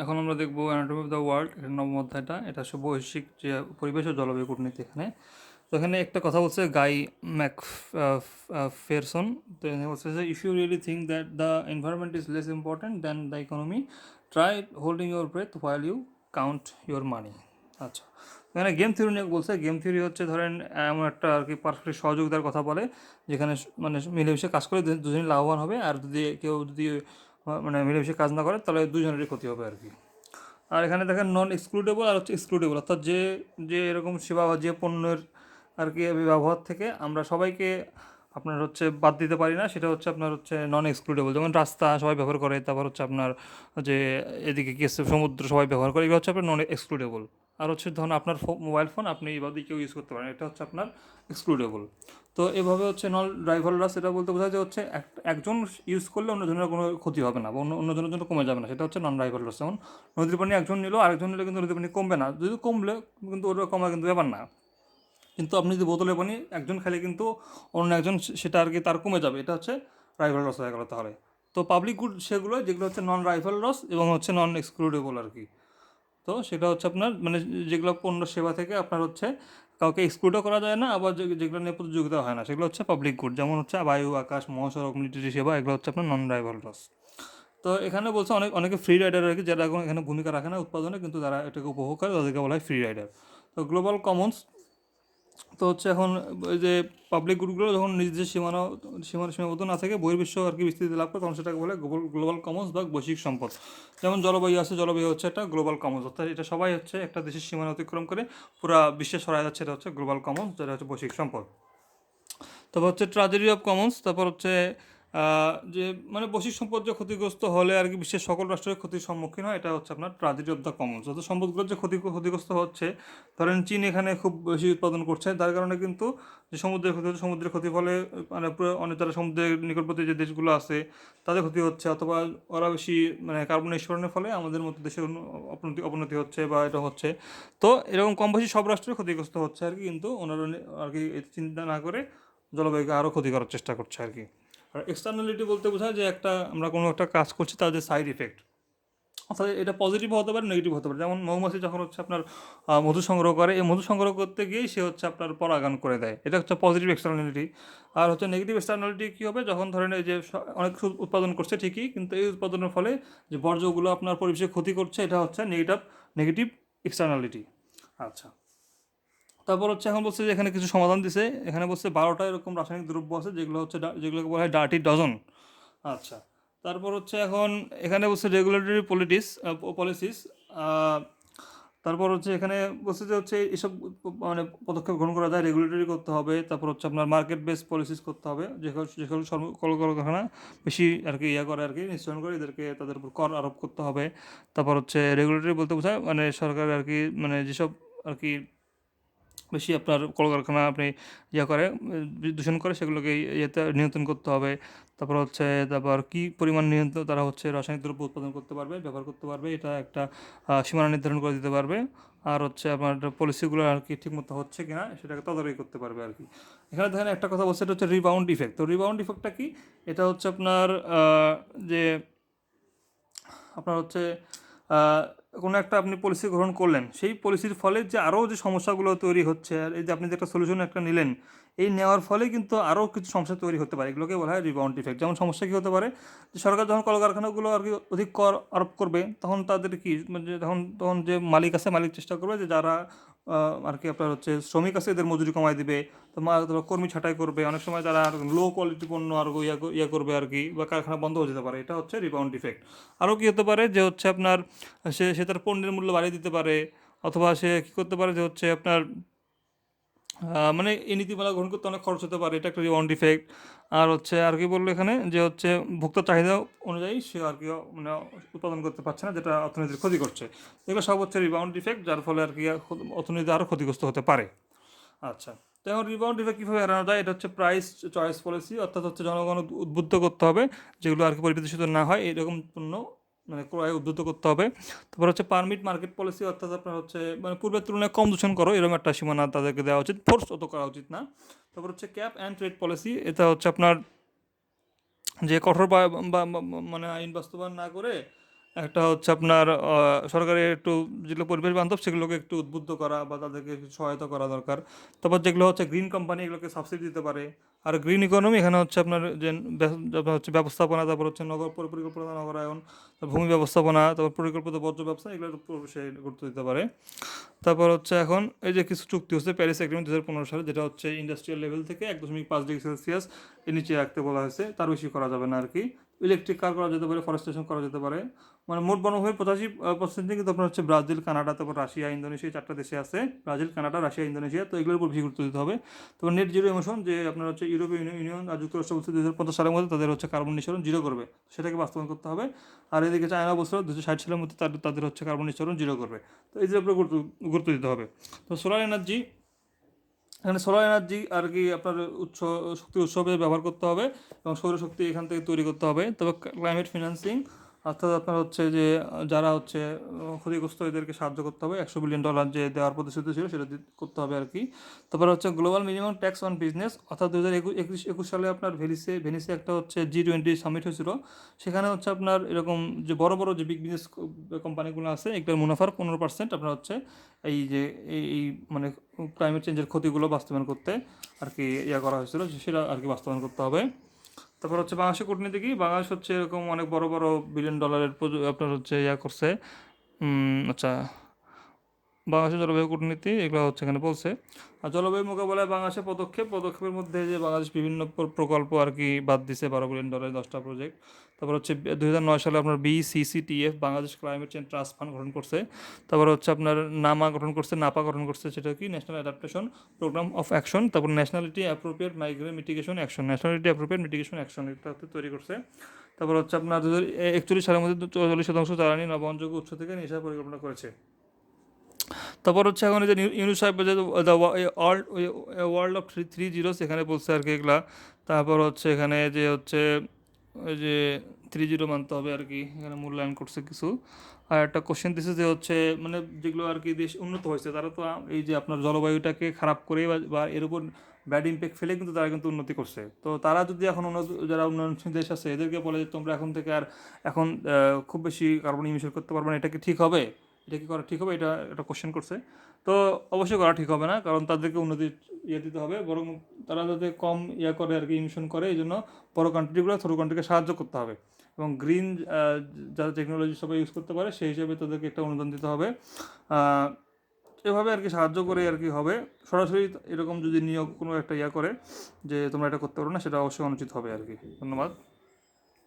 এখন আমরা দেখব অ্যানাটমি অফ দ্য ওয়ার্ল্ড এটা নবম অধ্যায়টা। এটা হচ্ছে বৈশ্বিক যে পরিবেশ ও জলবায়ু কূটনীতি এখানে। তো এখানে একটা কথা বলছে গাই ম্যাক ফেরসন তো এখানে বলছে যে if you really think that the environment is less important than the economy try holding your breath while you count your money আচ্ছা। এখানে গেম থিওরি নিয়ে বলছে। গেম থিওরি হচ্ছে, ধরেন, এমন একটা আর কি পারস্পরিক সহযোগিতার কথা বলে, যেখানে মানে মিলেমিশে কাজ করে দুজনই লাভবান হবে। আর যদি কেউ যদি মানে মিলেমিশে কাজ না করে, তাহলে দুজনেরই ক্ষতি হবে আর কি। আর এখানে দেখেন নন এক্সক্লুডেবল আর হচ্ছে এক্সক্লুডেবল অর্থাৎ যে যে এরকম সেবা বা যে পণ্যের আর কি ব্যবহার থেকে আমরা সবাইকে আপনার হচ্ছে বাদ দিতে পারি না, সেটা হচ্ছে আপনার হচ্ছে নন এক্সক্লুডেবল যেমন রাস্তা সবাই ব্যবহার করে, তারপর হচ্ছে আপনার যে এদিকে সমুদ্র সবাই ব্যবহার করে, এগুলো হচ্ছে আপনার নন এক্সক্লুডেবল আর হচ্ছে ধরুন আপনার মোবাইল ফোন আপনি এবার কেউ ইউজ করতে পারেন। এটা হচ্ছে আপনার এক্সক্লুডেবল তো এভাবে হচ্ছে নন ড্রাইভাররা সেটা বলতে বোঝায় যে হচ্ছে এক- একজন ইউজ করলে অন্যজনের কোনো ক্ষতি হবে না বা অন্য অন্যজনের জন্য কমে যাবে না। সেটা হচ্ছে নন ড্রাইভারলেস যেমন নদীর পানি একজন নিল, আরেকজন নিলে কিন্তু নদীর পানি কমবে না। যদি কমলে কিন্তু ওটা কমা কিন্তু ব্যাপার না। কিন্তু আপনি যদি বোতলে পানি একজন খেলে কিন্তু অন্য একজন সেটা আর কি তার কমে যাবে। এটা হচ্ছে রাইভাল রস হয়ে গেল তাহলে। তো পাবলিক গুড সেগুলো যেগুলো হচ্ছে নন রাইভাল রস এবং হচ্ছে নন এক্সক্লুডেবল আর কি। তো সেটা হচ্ছে আপনার মানে যেগুলো পণ্য সেবা থেকে আপনার হচ্ছে কাউকে এক্সক্লুডও করা যায় না, আবার যেগুলো নিয়ে প্রতিযোগিতা হয় না, সেগুলো হচ্ছে পাবলিক গুড যেমন হচ্ছে বায়ু, আকাশ মহাসড়ক মিলিটারি সেবা, এগুলো হচ্ছে আপনার নন ড্রাইভার লস তো এখানে বলছে অনেক, অনেকে ফ্রি রাইডার আর কি, যারা এখন এখানে ভূমিকা রাখে না উৎপাদনে, কিন্তু তারা এটাকে উপভোগ করে তাদেরকে বলা হয় ফ্রি রাইডার তো গ্লোবাল কমন্স তো হচ্ছে এখন যে পাবলিক গ্রুপগুলো যখন নিজেদের সীমানা সীমানা সীমাবদ্ধ না থাকে, বহির্বিশ্ব আর কি বিস্তৃতি লাভ করে, তখন সেটাকে বলে গ্লোবাল কমন্স বা বৈশ্বিক সম্পদ। যেমন জলবায়ু আছে, জলবায়ু হচ্ছে একটা গ্লোবাল কমন্স অর্থাৎ এটা সবাই হচ্ছে একটা দেশের সীমানা অতিক্রম করে, পুরা বিশ্বে সরাই যাচ্ছে, এটা হচ্ছে গ্লোবাল কমন্স যেটা হচ্ছে বৈশ্বিক সম্পদ। তারপর হচ্ছে ট্রাজেডি অফ কমন্স তারপর হচ্ছে যে মানে বৈশ্বিক সম্পদ যে ক্ষতিগ্রস্ত হলে আর কি বিশ্বের সকল রাষ্ট্রের ক্ষতির সম্মুখীন হয়, এটা হচ্ছে আপনার ট্রাজেডি অফ দ্য কমন্স। যত সম্পদগুলো যে ক্ষতি ক্ষতিগ্রস্ত হচ্ছে, ধরেন চীন এখানে খুব বেশি উৎপাদন করছে তার কারণে কিন্তু যে সমুদ্রের ক্ষতি হচ্ছে, সমুদ্রের ক্ষতির ফলে মানে অনেক যারা সমুদ্রের নিকটবর্তী যে দেশগুলো আছে, তাদের ক্ষতি হচ্ছে, অথবা ওরা বেশি মানে কার্বন নিঃসরণের ফলে আমাদের মতো দেশের অবনতি অবনতি হচ্ছে বা এটা হচ্ছে। তো এরকম কম বেশি সব রাষ্ট্রের ক্ষতিগ্রস্ত হচ্ছে আর কি, কিন্তু ওনারা আর কি চিন্তা না করে জলবায়ুকে আরও ক্ষতি করার চেষ্টা করছে আর কি। আর এক্সটার্নালিটি বলতে বোঝায় যে একটা আমরা কোনো একটা কাজ করছি যে সাইড ইফেক্ট অর্থাৎ এটা পজিটিভ হতে পারে নেগেটিভ হতে পারে। যেমন মৌমাছি যখন হচ্ছে আপনার মধু সংগ্রহ করে, এই মধু সংগ্রহ করতে গিয়েই সে হচ্ছে আপনার পরাগান করে দেয়। এটা হচ্ছে পজিটিভ এক্সটার্নালিটি আর হচ্ছে নেগেটিভ এক্সটার্নালিটি কী হবে? যখন ধরেন এই যে অনেক উৎপাদন করছে ঠিকই, কিন্তু এই উৎপাদনের ফলে যে বর্জ্যগুলো আপনার পরিবেশে ক্ষতি করছে, এটা হচ্ছে নেগেটিভ নেগেটিভ এক্সটার্নালিটি আচ্ছা। তারপর হচ্ছে এখন বলছে যে এখানে কিছু সমাধান দিছে। এখানে বলছে বারোটা এরকম রাসায়নিক দ্রব্য আছে, যেগুলো হচ্ছে যেগুলোকে বলা হয় ডার্টি ডজন আচ্ছা তারপর হচ্ছে এখন এখানে বলছে রেগুলেটরি পলিটিস পলিসিস তারপর হচ্ছে এখানে বলছে যে হচ্ছে এসব মানে পদক্ষেপ গ্রহণ করা যায় রেগুলেটরি করতে হবে। তারপর হচ্ছে আপনার মার্কেট বেস পলিসিস করতে হবে। যেগুলো যেগুলো কলকারখানা বেশি আর কি ইয়ে করে আর কি নিশ্চয়ন করে এদেরকে তাদের উপর কর আরোপ করতে হবে। তারপর হচ্ছে রেগুলেটরি বলতে বোঝায় মানে সরকার আর কি মানে যেসব আর কি বেশি আপনার কলকারখানা আপনি ইয়ে করে দূষণ করে সেগুলোকে ইয়েতে নিয়ন্ত্রণ করতে হবে। তারপর হচ্ছে, তারপর কী পরিমাণ নিয়ন্ত্রণ তারা হচ্ছে রাসায়নিক দ্রব্য উৎপাদন করতে পারবে, ব্যবহার করতে পারবে, এটা একটা সীমানা নির্ধারণ করে দিতে পারবে। আর হচ্ছে আপনার পলিসিগুলো আর কি ঠিকমতো হচ্ছে কিনা সেটাকে তদারকি করতে পারবে আর কি। এখানে দেখেন একটা কথা বলছে, এটা হচ্ছে রিবাউন্ড ইফেক্ট তো রিবাউন্ড ইফেক্টটা কি? এটা হচ্ছে আপনার যে আপনার হচ্ছে কোনো একটা আপনি পলিসি গ্রহণ করলেন, সেই পলিসির ফলে যে আরও যে সমস্যাগুলো তৈরি হচ্ছে, আর এই যে আপনি যে একটা সলিউশন একটা নিলেন এই নেওয়ার ফলে কিন্তু আরও কিছু সমস্যা তৈরি হতে পারে। এগুলোকে বলা হয় রিবাউন্ড ইফেক্ট যেমন সমস্যা কী হতে পারে? যে সরকার যখন কলকারখানাগুলো আর কি অধিক কর আরোপ করবে, তখন তাদের কি মানে তখন তখন যে মালিক আছে, মালিক চেষ্টা করবে যে যারা আর কি আপনার হচ্ছে শ্রমিক আছে, এদের মজুরি কমায় দিবে কর্মী ছাঁটাই করবে। অনেক সময় তারা লো কোয়ালিটি পণ্য আর ইয়া কর- করবে আর কি, বা কারখানা বন্ধ হয়ে যেতে পারে। এটা হচ্ছে রিবাউন্ড ইফেক্ট আরও কী হতে পারে? যে হচ্ছে আপনার, সে সে তার পণ্যের মূল্য বাড়িয়ে দিতে পারে, অথবা সে কী করতে পারে? যে হচ্ছে আপনার মানে এই নীতিমালা গ্রহণ করতে অনেক খরচ হতে পারে, এটা একটা রিবাউন্ড ইফেক্ট আর হচ্ছে, আর কি বলল এখানে? যে হচ্ছে ভোক্তার চাহিদা অনুযায়ী সে আর কি মানে উৎপাদন করতে পারছে না, যেটা অর্থনীতির ক্ষতি করছে। এগুলো সব হচ্ছে রিবাউন্ড ইফেক্ট যার ফলে আর কি অর্থনীতি আরও ক্ষতিগ্রস্ত হতে পারে। আচ্ছা তো এখন রিবাউন্ড ইফেক্ট কীভাবে এড়ানো যায়? এটা হচ্ছে প্রাইস চয়েস পলিসি অর্থাৎ হচ্ছে জনগণ উদ্বুদ্ধ করতে হবে, যেগুলো আর কি পরিবেশিত না হয়, এরকম পণ্য মানে ক্রয় উদ্বুদ্ধ করতে হবে। তারপর হচ্ছে পারমিট মার্কেট পলিসি অর্থাৎ আপনার হচ্ছে মানে পূর্বের তুলনায় কম দূষণ করো, এরকম একটা সীমানা তাদেরকে দেওয়া উচিত। ফোর্স অত করা উচিত না। তারপর হচ্ছে ক্যাপ অ্যান্ড ট্রেড পলিসি এটা হচ্ছে আপনার যে কঠোর বা- মানে আইন বাস্তবায়ন না করে একটা হচ্ছে আপনার সরকারের একটু যেগুলো পরিবেশ বান্ধব, সেগুলোকে একটু উদ্বুদ্ধ করা বা তাদেরকে সহায়তা করা দরকার। তারপর যেগুলো হচ্ছে গ্রিন কোম্পানি এগুলোকে সাবসিডি দিতে পারে। আর গ্রিন ইকোনমি এখানে হচ্ছে আপনার যে হচ্ছে ব্যবস্থাপনা, তারপর হচ্ছে নগর, পরিকল্পনা, নগরায়ন ভূমি ব্যবস্থাপনা, তারপর পরিকল্পিত বর্জ্য ব্যবসা উপর সে গুরুত্ব দিতে পারে। তারপর হচ্ছে এখন এই যে কিছু চুক্তি হচ্ছে প্যারিস এগ্রিমেন্ট দু হাজার পনেরো সালে, যেটা হচ্ছে ইন্ডাস্ট্রিয়াল লেভেল থেকে এক দশমিক পাঁচ ডিগ্রি সেলসিয়াস নিচে রাখতে বলা হয়েছে। তার বেশি করা যাবে না আর কি। ইলেকট্রিক কার করা যেতে পারে ফরেস্টেশন করা যেতে পারে। মানে মোট বনভূমির পঁচাশি পার্সেন্ট কিন্তু আপনার হচ্ছে ব্রাজিল, কানাডা, তারপর রাশিয়া, ইন্দোনেশিয়া চারটা দেশে আছে। ব্রাজিল, কানাডা, রাশিয়া, ইন্দোনেশিয়া, তো এগুলোর উপর বেশি গুরুত্ব দিতে হবে। তারপর নেট জিরো এমিশন যে আপনার হচ্ছে ইউরোপীয় ইউনি- ইউনিয়ন আর যুক্তরাষ্ট্র বলছে দু হাজার পঞ্চাশ সালের মধ্যে তাদের হচ্ছে কার্বন নিঃসরণ জিরো করবে। সেটাকে বাস্তবায়ন করতে হবে। আর এদিকে চায়না বছর দু হাজার ষাট সালের মধ্যে তাদের হচ্ছে কার্বন নিঃসরণ জিরো করবে। তো যে উপরে গুরুত্ব গুরুত্ব দিতে হবে। তো সোলার এনার্জি এখানে সোলার এনার্জি আর কি আপনার উৎস, শক্তির উৎসবে ব্যবহার করতে হবে এবং সৌরশক্তি এখান থেকে তৈরি করতে হবে। তবে ক্লাইমেট ফিনান্সিং অর্থাৎ আপনার হচ্ছে যে, যারা হচ্ছে, ক্ষতিগ্রস্ত এদেরকে সাহায্য করতে হবে, একশো বিলিয়ন ডলার যে দেওয়ার প্রতিশ্রুতি ছিল সেটা করতে হবে আর কি। তারপরে হচ্ছে global minimum tax on business অর্থাৎ দু হাজার একুশ একুশ সালে আপনার ভেনিসে ভেনিসে একটা হচ্ছে জি টোয়েন্টি সামিট হয়েছিল। সেখানে হচ্ছে আপনার এরকম যে বড় বড় যে বিগ বিজনেস কোম্পানিগুলো আছে, এগুলোর মুনাফার পনেরো পার্সেন্ট আপনার হচ্ছে এই যে, এই এই মানে ক্লাইমেট চেঞ্জের ক্ষতিগুলো বাস্তবায়ন করতে আর কি ইয়া করা হয়েছিল, সেটা আর কি বাস্তবায়ন করতে হবে। তারপর হচ্ছে বাংলাদেশের কূটনীতি কি বাংলাদেশ হচ্ছে এরকম অনেক বড় বড় বিলিয়ন ডলারের আপনার হচ্ছে ইয়া করছে। আচ্ছা বাংলাদেশের জলবায়ু কূটনীতি, এগুলো হচ্ছে এখানে বলছে। আর জলবায়ু মোকাবেলায় বাংলাদেশের পদক্ষেপ, পদক্ষেপের মধ্যে যে বাংলাদেশ বিভিন্ন প্রকল্প আর কি বাদ দিছে, বারো বিলিয়ন ডলারের দশটা প্রজেক্ট তারপর হচ্ছে দুই হাজার নয় সালে আপনার BCCTF Bangladesh climate change trust fund গঠন করছে। তারপর হচ্ছে আপনার নামা গঠন করছে, নাপা গঠন করছে, সেটা কি? National adaptation programme of action তারপর nationality appropriate migraine mitigation action nationality appropriate mitigation action এটা তৈরি করছে। তারপর হচ্ছে আপনার দু হাজার একচল্লিশ সালের মধ্যে চল্লিশ শতাংশ জ্বালানি নবহনযোগ্য উৎস থেকে নেশা পরিকল্পনা করেছে। তারপর হচ্ছে এখন যে ইউনিট সাহেব যে world world of three three zero সেখানে বলছে আর কি এগুলা। তারপর হচ্ছে এখানে যে হচ্ছে ওই যে থ্রি জিরো মানতে হবে আর কি, এখানে মূল্যায়ন করছে কিছু। আর একটা কোশ্চেন দিছে যে হচ্ছে মানে যেগুলো আর কি দেশ উন্নত হয়েছে, তারা তো এই যে আপনার জলবায়ুটাকে খারাপ করে বা এর উপর ব্যাড ইম্প্যাক্ট ফেলে কিন্তু তারা কিন্তু উন্নতি করছে। তো তারা যদি এখন উন্নত, যারা উন্নয়নশীল দেশ আছে, এদেরকে বলে যে তোমরা এখন থেকে আর এখন খুব বেশি কার্বন ইমিশন করতে পারবে না, এটা কি ঠিক হবে? এটা কি করা ঠিক হবে? এটা একটা কোশ্চেন করছে। তো অবশ্যই করা ঠিক হবে না, কারণ তাদেরকে উন্নতি ইয়ে দিতে হবে, বরং তারা যাতে কম ইয়ে করে আর কি ইমিশন করে, এই জন্য বড় কান্ট্রিগুলো ছোটো কান্ট্রিকে সাহায্য করতে হবে। এবং গ্রিন যারা টেকনোলজি সবাই ইউজ করতে পারে, সেই হিসেবে তাদেরকে একটা অনুদান দিতে হবে। এভাবে আর কি সাহায্য করে আর কি হবে। সরাসরি এরকম যদি নিয়োগ কোনো একটা ইয়া করে যে তোমরা এটা করতে পারো না, সেটা অবশ্যই অনুচিত হবে আর কি। ধন্যবাদ।